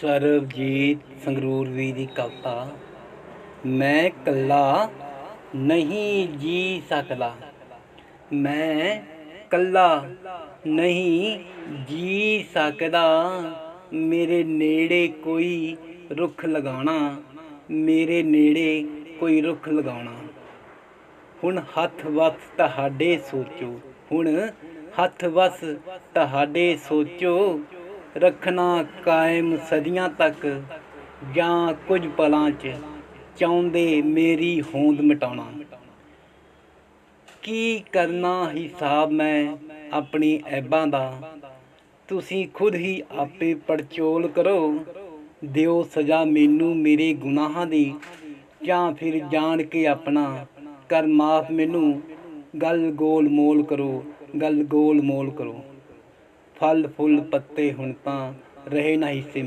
ਸਰਬਜੀਤ ਸੰਗਰੂਰ ਵੀ ਦੀ ਕਵਿਤਾ, ਮੈਂ ਕੱਲਾ ਨਹੀਂ ਜੀ ਸਕਦਾ। ਮੈਂ ਕੱਲਾ ਨਹੀਂ ਜੀ ਸਕਦਾ। ਮੇਰੇ ਨੇੜੇ ਕੋਈ ਰੁੱਖ ਲਗਾਉਣਾ, ਮੇਰੇ ਨੇੜੇ ਕੋਈ ਰੁੱਖ ਲਗਾਉਣਾ। ਹੁਣ ਹੱਥ ਵਸ ਤੁਹਾਡੇ ਸੋਚੋ, ਹੁਣ ਹੱਥ ਵਸ ਤੁਹਾਡੇ ਸੋਚੋ। ਰੱਖਣਾ ਕਾਇਮ ਸਦੀਆਂ ਤੱਕ ਜਾਂ ਕੁਝ ਪਲਾਂ 'ਚ ਚਾਹੁੰਦੇ ਮੇਰੀ ਹੋਂਦ ਮਿਟਾਉਣਾ। ਕੀ ਕਰਨਾ ਹਿਸਾਬ ਮੈਂ ਆਪਣੀ ਐਬਾਂ ਦਾ? ਤੁਸੀਂ ਖੁਦ ਹੀ ਆਪੇ ਪੜਚੋਲ ਕਰੋ। ਦਿਓ ਸਜ਼ਾ ਮੈਨੂੰ ਮੇਰੇ ਗੁਨਾਹਾਂ ਦੀ ਜਾਂ ਫਿਰ ਜਾਣ ਕੇ ਆਪਣਾ ਕਰ ਮਾਫ ਮੈਨੂੰ। ਗੱਲ ਗੋਲ ਮੋਲ ਕਰੋ, ਗੱਲ ਗੋਲ ਮੋਲ ਕਰੋ। ਫਲ ਫੁੱਲ ਪੱਤੇ ਹੁਣ ਤਾਂ ਰਹੇ ਨਾ ਹਿੱਸੇ